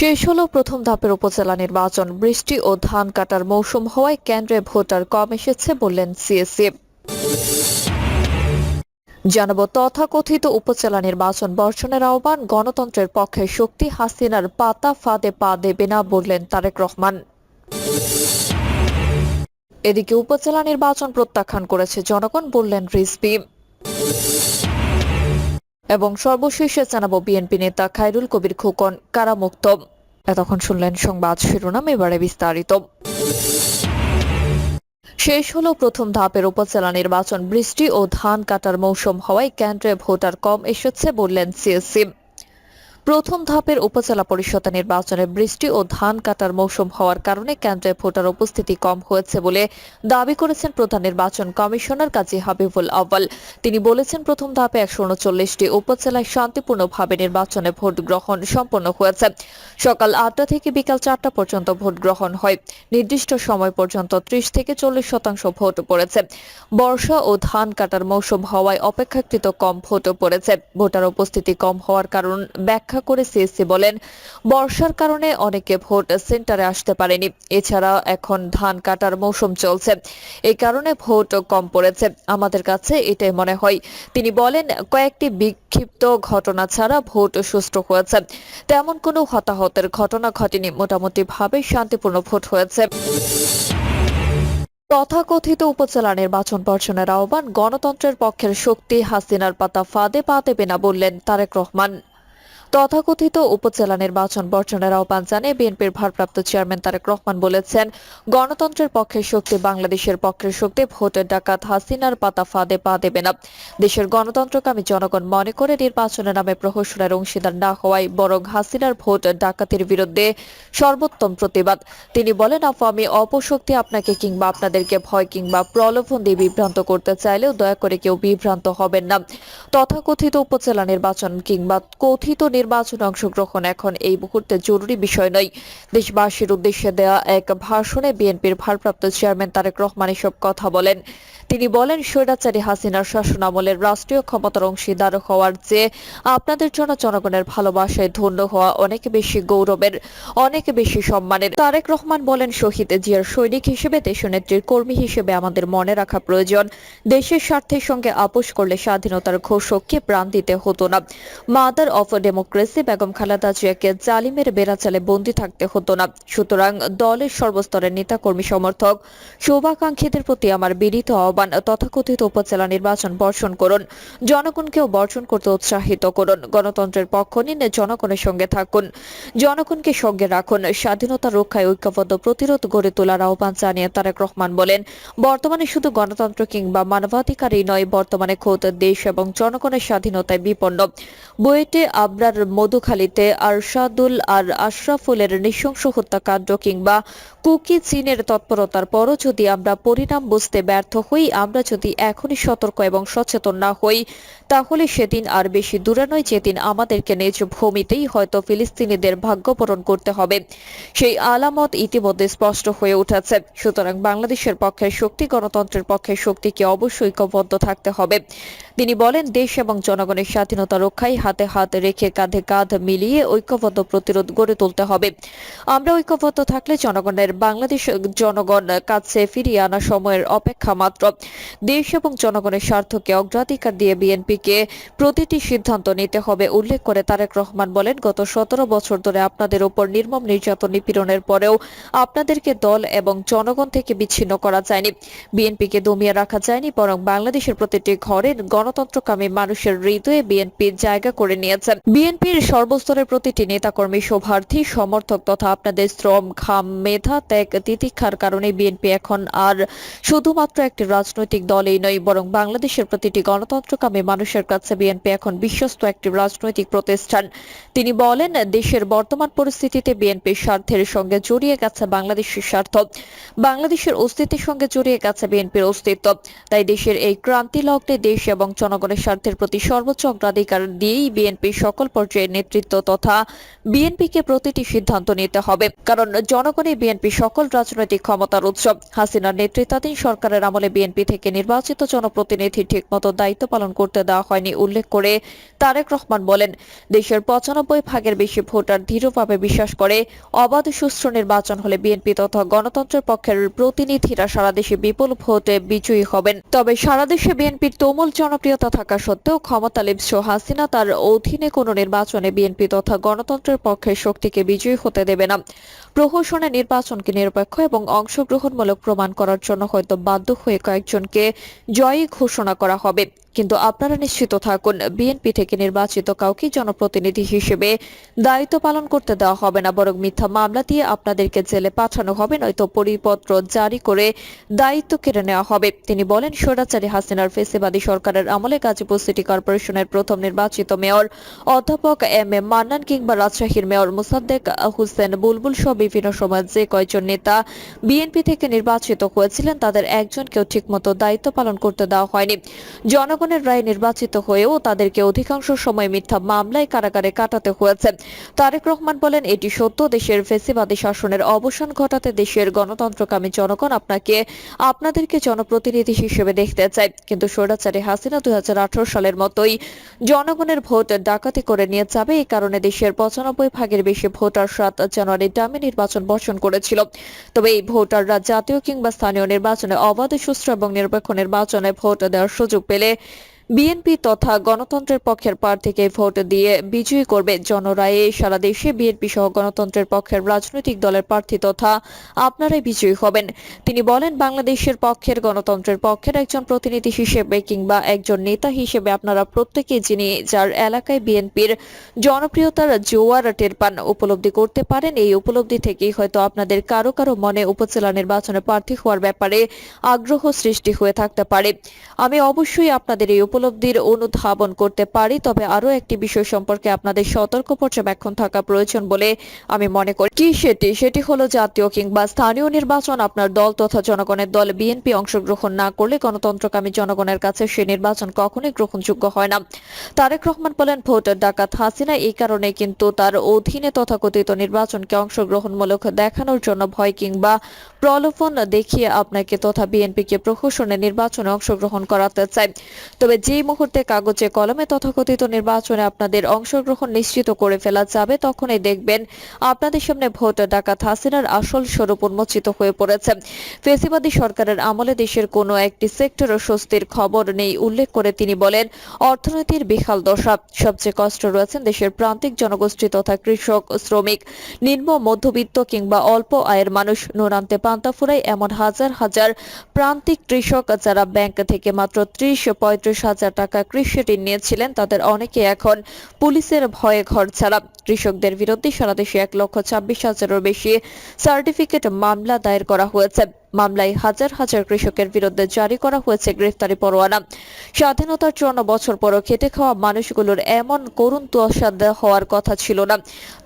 শেষ হলো প্রথম ধাপের উপজেলা নির্বাচন। বৃষ্টি ও ধান কাটার মৌসুম হওয়ায় কেন্দ্রে ভোটার কম এসেছে বললেন সিএসসি জানাব, তথাকথিত উপজেলা নির্বাচন বর্ষণের আহ্বান, গণতন্ত্রের পক্ষে শক্তি হাসিনার পাতা ফাঁদে পা দেবে না বললেন তারেক রহমান। এদিকে উপজেলা নির্বাচন প্রত্যাখ্যান করেছে জনগণ বললেন রিজভি। এবং সর্বশেষে জানাব বিএনপি নেতা খায়রুল কবির খোকন কারামুক্ত। এতক্ষণ শুনলেন সংবাদ শিরোনাম, এবারে বিস্তারিত। শেষ হলো প্রথম ধাপের উপজেলা নির্বাচন। বৃষ্টি ও ধান কাটার মৌসুম হওয়ায় কেন্দ্রে ভোটার কম এসেছে বললেন সিএসসি। প্রথম ধাপের উপজেলা পরিষদ নির্বাচনে বৃষ্টি ও ধান কাটার মৌসুম হওয়ার কারণে কেন্দ্রে ভোটার উপস্থিতি কম হয়েছে বলে দাবি করেছেন প্রধান নির্বাচন কমিশনার কাজী হাবিবুল আউয়াল। তিনি বলেছেন, প্রথম ধাপে একশো উনচল্লিশটি উপজেলায় শান্তিপূর্ণভাবে নির্বাচনে ভোট গ্রহণ সম্পন্ন হয়েছে। সকাল আটটা থেকে বিকাল চারটা পর্যন্ত ভোট গ্রহণ হয়। নির্দিষ্ট সময় পর্যন্ত ত্রিশ থেকে চল্লিশ শতাংশ ভোট পড়েছে। বর্ষা ও ধান কাটার মৌসুম হওয়ায় অপেক্ষাকৃত কম ভোট পড়েছে। ভোটার উপস্থিতি কম হওয়ার কারণ ব্যাখ্যা করে সিএসসি বলেন, বর্ষার কারণে অনেকে ভোট সেন্টারে আসতে পারেনি। এছাড়া এখন ধান কাটার মৌসুম চলছে। এই কারণে ভোট কম পড়েছে। আমাদের কাছে এটাই মনে হয়। তিনি বলেন, কয়েকটি বিক্ষিপ্ত ঘটনা ছাড়া ভোট সুষ্ঠু হয়েছে। তেমন কোনো হতাহতের ঘটনা ঘটেনি। মোটামুটি ভাবে শান্তিপূর্ণ ভোট হয়েছে। তথাকথিত উপজেলা নির্বাচন বর্জনের আহ্বান, গণতন্ত্রের পক্ষের শক্তি হাসিনার পাতা ফাঁদে পা দেবে না বললেন তারেক রহমান। তথাকথিত উপজেলা নির্বাচন বর্জনের আহ্বান জানিয়ে বিএনপির ভারপ্রাপ্ত চেয়ারম্যান তারেক রহমান বলেছেন, গণতন্ত্রের পক্ষের শক্তি বাংলাদেশের পক্ষের শক্তি, ভোটের ডাকাত হাসিনার পাতা ফাঁদে পা দেবে না। দেশের গণতন্ত্রকামী জনগণ মনে করে নির্বাচনের নামে প্রহসনের অংশীদার না হওয়ায় বরং হাসিনার ভোট ডাকাতির বিরুদ্ধে সর্বোত্তম প্রতিবাদ। তিনি বলেন আফামি অপশক্তি আপনাকে কিংবা আপনাদেরকে ভয় কিংবা প্রলোভন দিয়ে বিভ্রান্ত করতে চাইলেও দয়া করে কেউ বিভ্রান্ত হবেন না। তথাকথিত উপজেলা নির্বাচন কিংবা কথিত নির্বাচনে অংশগ্রহণ এখন এই মুহূর্তে জরুরি বিষয় নয়। দেশবাসীর উদ্দেশ্যে দেয়া এক ভাষণে বিএনপির ভারপ্রাপ্ত চেয়ারম্যান তারেক রহমান এসব কথা বলেন। তিনি বলেন, স্বৈরাচারী হাসিনার শাসন আমলের রাষ্ট্রীয় ক্ষমতার অংশীদার হওয়ার চেয়ে আপনাদের জন্য জনগণের ভালোবাসায় ধন্য হওয়া অনেক বেশি গৌরবের, অনেক বেশি সম্মানের। তারেক রহমান বলেন, শহীদ জিয়ার সৈনিক হিসেবে দেশনেত্রীর কর্মী হিসেবে আমাদের মনে রাখা প্রয়োজন। দেশের স্বার্থের সঙ্গে আপোষ করলে স্বাধীনতার ঘোষককে প্রাণ দিতে হতো না। Mother of democracy Begum Khaleda জিয়াকে জালিমের বেড়াচালে বন্দী থাকতে হতো না। সুতরাং দলের সর্বস্তরের নেতাকর্মী সমর্থক শুভাকাঙ্ক্ষীদের প্রতি আমার বিনীত আহ্বান, তথাকথিত উপজেলা নির্বাচন বর্জন করুন, জনগণকেও বর্জন করতে উৎসাহিত করুন, গণতন্ত্রের পক্ষ নিন জনগণের সঙ্গে থাকুন, জনগণকে সঙ্গে রাখুন, স্বাধীনতা রক্ষায় ঐক্যবদ্ধ প্রতিরোধ গড়ে তোলার আহ্বান জানিয়ে তারেক রহমান বলেন, বর্তমানে শুধু গণতন্ত্র কিংবা মানবাধিকারই নয়, বর্তমানে খোদ দেশ এবং জনগণের স্বাধীনতায় বিপন্ন। বুয়েটে আবরার মধুখালীতে আরশাদুল আর আশরাফুলের নৃশংস হত্যাকাণ্ড কিংবা কুকি চীনের তৎপরতার পরও যদি আমরা পরিণাম বুঝতে ব্যর্থ হই, আমরা যদি এখনই সতর্ক এবং সচেতন না হই তাহলে সেদিন আর বেশি দূরে নয় যেদিন আমাদেরকে নিজ ভূমিতেই হয়তো ফিলিস্তিনিদের ভাগ্য পূরণ করতে হবে। সেই আলামত ইতিমধ্যে স্পষ্ট হয়ে উঠেছে। সুতরাং বাংলাদেশের পক্ষের শক্তি, গণতন্ত্রের পক্ষের শক্তিকে অবশ্যই ঐক্যবদ্ধ থাকতে হবে। তিনি বলেন, দেশ এবং জনগণের স্বাধীনতা রক্ষায় হাতে হাত রেখে কাঁধে কাঁধ মিলিয়ে ঐক্যবদ্ধ প্রতিরোধ গড়ে তুলতে হবে। আমরা ঐক্যবদ্ধ থাকলে জনগণের, বাংলাদেশ জনগণ কাছে ফিরিয়ে আনা সময়ের অপেক্ষা মাত্র। দেশ এবং জনগণের স্বার্থকে অগ্রাধিকার দিয়ে বিএনপিকে প্রতিটি সিদ্ধান্ত নিতে হবে, উল্লেখ করে তারেক রহমান বলেন, গত সতেরো বছর ধরে আপনাদের উপর নির্মম নির্যাতন নিপীড়নের পরেও আপনাদেরকে দল এবং জনগণ থেকে বিচ্ছিন্ন করা যায়নি। বিএনপিকে দমিয়ে রাখা যায়নি, বরং বাংলাদেশের প্রতিটি ঘরে গণতন্ত্রকামী মানুষের হৃদয়ে বিএনপি জায়গা করে নিয়েছে বিএনপির সর্বস্তরের প্রতিটি নেতাকর্মী, শোভার্থী, সমর্থক তথা আপনাদের শ্রম ঘাম মেধা, ত্যাগ, তিতিক্ষার কারণে বিএনপি এখন আর শুধুমাত্র একটি রাজনৈতিক দলই নয়, বরং বাংলাদেশের প্রতিটি গণতন্ত্রকামী মানুষের কাছে বিএনপি এখন বিশ্বস্ত একটি রাজনৈতিক প্রতিষ্ঠান। তিনি বলেন, দেশের বর্তমান পরিস্থিতিতে বিএনপির স্বার্থের সঙ্গে জড়িয়ে গেছে বাংলাদেশের স্বার্থ। বাংলাদেশের অস্তিত্বের সঙ্গে জড়িয়ে গেছে বিএনপির অস্তিত্ব। তাই দেশের এই ক্রান্তি লগ্নে দেশ এবং জনগণের স্বার্থের প্রতি সর্বোচ্চ অগ্রাধিকার দিয়েই বিএনপি সকল পর্যায়ের নেতৃত্ব তথা বিএনপিকে প্রতিটি সিদ্ধান্ত নিতে হবে। কারণ জনগণই বিএনপি সকল রাজনৈতিক ক্ষমতার উৎসব হাসিনার নেতৃত্বাধীন সরকারের আমলে বিএনপি থেকে নির্বাচিত জনপ্রতিনিধি ঠিকমতো দায়িত্ব পালন করতে দেওয়া দেওয়া হয়নি উল্লেখ করে তারেক রহমান বলেন, দেশের পঁচানব্বই ভাগের বেশি ভোটার দৃঢ়ভাবে বিশ্বাস করে অবাধ সুষ্ঠু নির্বাচন হলে বিএনপি তথা গণতন্ত্রের পক্ষের প্রতিনিধিরা সারা দেশে বিপুল ভোটে বিজয়ী হবেন। তবে সারা দেশে বিএনপির তুমুল জনপ্রিয়তা থাকা সত্ত্বেও ক্ষমতা লিপ্স হাসিনা তার অধীনে কোনো নির্বাচনে বিএনপি তথা গণতন্ত্রের পক্ষের শক্তিকে বিজয়ী হতে দেবে না। প্রহসনে নির্বাচনকে নিরপেক্ষ এবং অংশগ্রহণমূলক প্রমাণ করার জন্য হয়তো বাধ্য হয়ে কয়েকজনকে জয়ী ঘোষণা করা হবে। কিন্তু আপনারা নিশ্চিত থাকুন, বিএনপি থেকে নির্বাচিত কাউকে জনপ্রতিনিধি হিসেবে দায়িত্ব পালন করতে দেওয়া হবে না, বরং মিথ্যা মামলা দিয়ে আপনাদেরকে জেলে পাঠানো হবে, নয়তো পরিপত্র জারি করে দায়িত্ব কেড়ে নেওয়া হবে। তিনি বলেন, স্বৈরাচারী হাসিনার ফেসিবাদী সরকারের আমলে গাজীপুর সিটি কর্পোরেশনের প্রথম নির্বাচিত মেয়র, অধ্যাপক এম এ মান্নান কিংবা রাজশাহীর মেয়র মুসাদ্দেক হোসেন বুলবুল সহ বিভিন্ন সময় যে কয়েকজন নেতা বিএনপি থেকে নির্বাচিত হয়েছিলেন, তাদের একজনকেও ঠিকমতো দায়িত্ব পালন করতে দেওয়া হয়নি। জনগণের রায় নির্বাচিত হয়েও তাদেরকে অধিকাংশ সময় মিথ্যা মামলায় কারাগারে কাটাতে হয়েছে। তারেক রহমান বলেন, এটি সত্য, দেশের ফেসিবাদী শাসনের অবসান ঘটাতে দেশের গণতন্ত্রকামী জনগণ আপনাকে, আপনাদেরকে জনপ্রতিনিধি হিসেবে দেখতে চায়। কিন্তু স্বৈরাচারী হাসিনা দুই সালের মতোই জনগণের ভোট ডাকাতি করে নিয়ে যাবে। এই কারণে দেশের পঁচানব্বই ভাগের বেশি ভোটার সাত জানুয়ারি ডামি নির্বাচন বর্জন করেছিল। তবে এই ভোটাররা জাতীয় কিংবা স্থানীয় নির্বাচনে অবাধ, সুষ্ঠু এবং নিরপেক্ষ নির্বাচনে ভোট দেওয়ার সুযোগ পেলে বিএনপি তথা গণতন্ত্রের পক্ষের প্রার্থীকে ভোট দিয়ে বিজয়ী করবে জনরায়ে। সারা দেশে বিএনপি সহ গণতন্ত্রের পক্ষের রাজনৈতিক দলের প্রার্থী তথা আপনারাই বিজয়ী হবেন। তিনি বলেন, বাংলাদেশের পক্ষের গণতন্ত্রের পক্ষের একজন প্রতিনিধি হিসেবে কিংবা একজন নেতা হিসেবে আপনারা প্রত্যেকেই যিনি যার এলাকায় বিএনপির জনপ্রিয়তার জোয়ার টের পান, উপলব্ধি করতে পারেন। এই উপলব্ধি থেকেই হয়তো আপনাদের কারও কারও মনে উপজেলা নির্বাচনে প্রার্থী হওয়ার ব্যাপারে আগ্রহ সৃষ্টি হয়ে থাকতে পারে। আমি অবশ্যই আপনাদের এই উপলব্ধির অনুধাবন করতে পারি, তবে আরও একটি বিষয় সম্পর্কে আপনাদের সতর্ক পর্যবেক্ষণ থাকা প্রয়োজন বলে আমি মনে করি। কি সেটি? সেটি হলো জাতীয় কিংবা স্থানীয় নির্বাচন। আপনার দল তথা জনগণের দল বিএনপি অংশগ্রহণ না করলে গণতন্ত্রকামী জনগণের কাছে সে নির্বাচন কখনোই গ্রহণযোগ্য হয় না। তারেক রহমান বলেন ভোট ডাকাত হাসিনা এই কারণে কিন্তু তার অধীনে তথাকথিত নির্বাচনকে অংশগ্রহণমূলক দেখানোর জন্য ভয় কিংবা প্রলোভন দেখিয়ে আপনাকে তথা বিএনপিকে প্রহসনে নির্বাচনে অংশগ্রহণ করাতে চায়। তবে যেই মুহূর্তে কাগজে, কলমে তথাকথিত নির্বাচনে আপনাদের অংশগ্রহণ নিশ্চিত করে ফেলা যাবে, তখনই দেখবেন আপনাদের সামনে ভোট ডাকাত হাসিনার আসল স্বরূপ উন্মোচিত হয়ে পড়েছে। ফেসিবাদী সরকারের আমলে দেশের কোনো একটি সেক্টরও স্বস্তির খবর নেই, উল্লেখ করে তিনি বলেন, অর্থনীতির বিশাল দশা। সবচেয়ে কষ্ট রয়েছেন দেশের প্রান্তিক জনগোষ্ঠী তথা কৃষক, শ্রমিক, নিম্ন, মধ্যবিত্ত কিংবা অল্প আয়ের মানুষ। নুরান্তে পান্তা ফুরায় এমন হাজার হাজার প্রান্তিক কৃষক, যারা ব্যাংক থেকে মাত্র ত্রিশ, পঁয়ত্রিশ হাজার টাকা কৃষি ঋণ নিয়েছিলেন তাদের অনেকে এখন পুলিশের ভয়ে ঘর ছাড়া। কৃষকদের বিরুদ্ধে সারা দেশে এক লক্ষ ছাব্বিশ হাজারেরও বেশি সার্টিফিকেট মামলা দায়ের করা হয়েছে। মামলায় হাজার হাজার কৃষকের বিরুদ্ধে জারি করা হয়েছে গ্রেফতারি পরোয়ানা। স্বাধীনতার চুয়ান্ন বছর পরও খেটে খাওয়া মানুষগুলোর এমন করুণ তুয়াশাদ হওয়ার কথা ছিল না।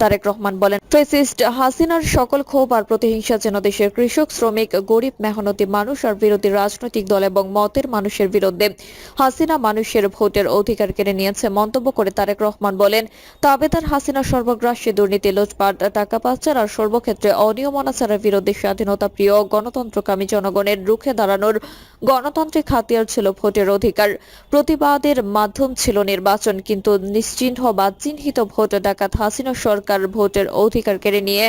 তারেক রহমান বলেন, ফেসিস্ট হাসিনার সকল ক্ষোভ আর প্রতিহিংসা যেন দেশের কৃষক, শ্রমিক, গরিব, মেহনতি মানুষ আর বিরোধী রাজনৈতিক দল এবং মতের মানুষের বিরুদ্ধে হাসিনা মানুষের ভোটের অধিকার কেড়ে নিয়েছে মন্তব্য করে তারেক রহমান বলেন, তাবেদার হাসিনা সর্বগ্রাসী দুর্নীতি, লুটপাট, টাকা পাচার আর সর্বক্ষেত্রে অনিয়ম অনাচারের বিরুদ্ধে স্বাধীনতা প্রিয় গণতন্ত্রকামী জনগণের রুখে দাঁড়ানোর গণতান্ত্রিক হাতিয়ার ছিল ভোটের অধিকার। প্রতিবাদের মাধ্যম ছিল নির্বাচন, কিন্তু নিশ্চিহ্ন বা চিহ্নিত ভোট ডাকাত হাসিনা সরকার ভোটের অধিকার কেড়ে নিয়ে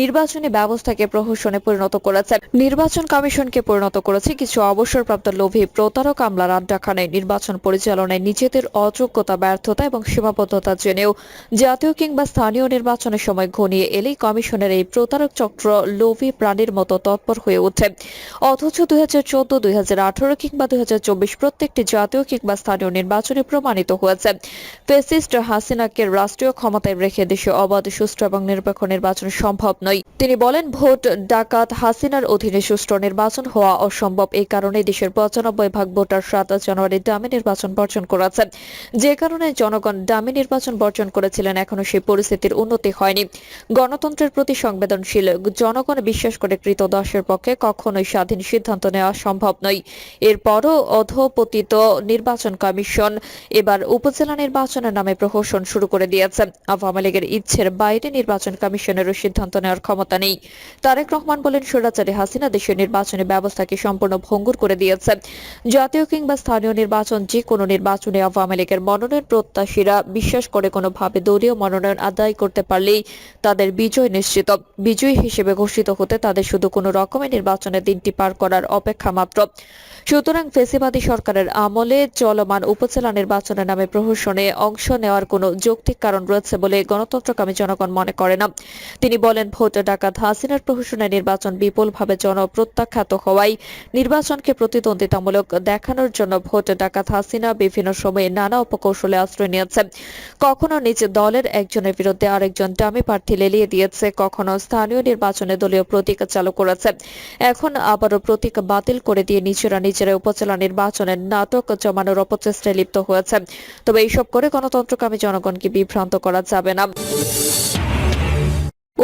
নির্বাচনী ব্যবস্থাকে প্রহসনে পরিণত করেছে। নির্বাচন কমিশনকে পরিণত করেছে কিছু অবসরপ্রাপ্ত লোভী প্রতারক আমলার আড্ডাখানায়। নির্বাচন পরিচালনায় নিজেদের অযোগ্যতা, ব্যর্থতা এবং সীমাবদ্ধতা জেনেও জাতীয় কিংবা স্থানীয় নির্বাচনের সময় ঘনিয়ে এলেই কমিশনের এই প্রতারক চক্র লোভী প্রাণীর মতো তৎপর হয়ে ওঠে অথচ দুই হাজার চোদ্দ, দুই হাজার আঠারো কিংবা দুই হাজার চব্বিশ প্রত্যেকটি জাতীয় কিংবা স্থানীয় নির্বাচনে প্রমাণিত হয়েছে। ফেসিস্ট হাসিনাকে রাষ্ট্রীয় ক্ষমতায় রেখে দেশে অবাধ, সুষ্ঠু এবং নিরপেক্ষ নির্বাচন সম্ভব নয়। তিনি বলেন, ভোট ডাকাত হাসিনার অধীনে সুষ্ঠু নির্বাচন হওয়া অসম্ভব। এই কারণে দেশের পঁচানব্বই ভাগ ভোটার সাত জানুয়ারি ডামি নির্বাচন বর্জন করেছে। যে কারণে জনগণ ডামি নির্বাচন বর্জন করেছিলেন, এখনও সেই পরিস্থিতির উন্নতি হয়নি। গণতন্ত্রের প্রতি সংবেদনশীল, জনগণ বিশ্বাস করে কৃতদাসের পক্ষে কখনো কখনোই স্বাধীন সিদ্ধান্ত নেওয়া সম্ভব নয়। এরপরও অধপতিত নির্বাচন কমিশন এবার উপজেলা নির্বাচনের নামে প্রহসন শুরু করে দিয়েছে। আওয়ামী লীগের ইচ্ছের বাইরে নির্বাচন কমিশনেরও সিদ্ধান্ত নেওয়ার ক্ষমতা নেই। তারেক রহমান বলেন, স্বৈরাচারী হাসিনা দেশের নির্বাচনী ব্যবস্থাকে সম্পূর্ণ ভঙ্গুর করে দিয়েছে। জাতীয় কিংবা স্থানীয় নির্বাচন যে কোনো নির্বাচনে আওয়ামী লীগের মনোনয়ন প্রত্যাশীরা বিশ্বাস করে কোনোভাবে দলীয় মনোনয়ন আদায় করতে পারলেই তাদের বিজয় নিশ্চিত। বিজয়ী হিসেবে ঘোষিত হতে তাদের শুধু কোনো রকমের নির্বাচনের দিনটি পার করার অপেক্ষা মাত্র। সুতরাং ফেসিবাদী সরকারের আমলে চলমান উপজেলা নির্বাচনের নামে প্রহসনে অংশ নেওয়ার কোনো যৌক্তিক কারণ রয়েছে বলে গণতন্ত্রকামী জনগণ মনে করে না। তিনি বলেন, ভোট ডাকাত হাসিনার প্রহসনে নির্বাচন বিপুলভাবে জনপ্রত্যাখ্যাত হওয়ায় নির্বাচনকে প্রতিদ্বন্দ্বিতামূলক দেখানোর জন্য ভোট ডাকাত হাসিনা বিভিন্ন সময়ে নানা উপকৌশলে আশ্রয় নিয়েছে কখনো নিজ দলের একজনের বিরুদ্ধে আরেকজন ডামি প্রার্থী লেলিয়ে দিয়েছে, কখনো স্থানীয় নির্বাচনে দলীয় প্রতীক চালু করেছে। এখন আবারও প্রতীক বাতিল করে দিয়ে নিজেরা নিজেরা উপজেলা নির্বাচনের নাটক জমানোর অপচেষ্টায় লিপ্ত হয়েছে। তবে এইসব করে গণতন্ত্রকামী জনগণকে বিভ্রান্ত করা যাবে না।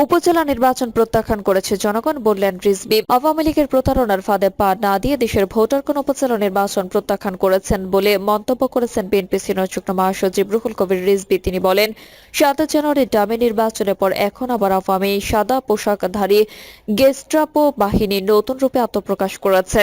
উপজেলা নির্বাচন প্রত্যাখ্যান করেছে জনগণ, বললেন রিজবি। আওয়ামী লীগের প্রতারণার ফাঁদে পা না দিয়ে দেশের ভোটারগণ উপজেলা নির্বাচন প্রত্যাখ্যান করেছেন বলে মন্তব্য করেছেন বিএনপি সিনিয়র যুগ্ম মহাসচিব রুহুল কবির রিজবি। তিনি বলেন, সাত জানুয়ারি ডামে নির্বাচনের পর এখন আবার আওয়ামী সাদা পোশাকধারী গেস্ট্রাপো বাহিনী নতুন রূপে আত্মপ্রকাশ করেছে।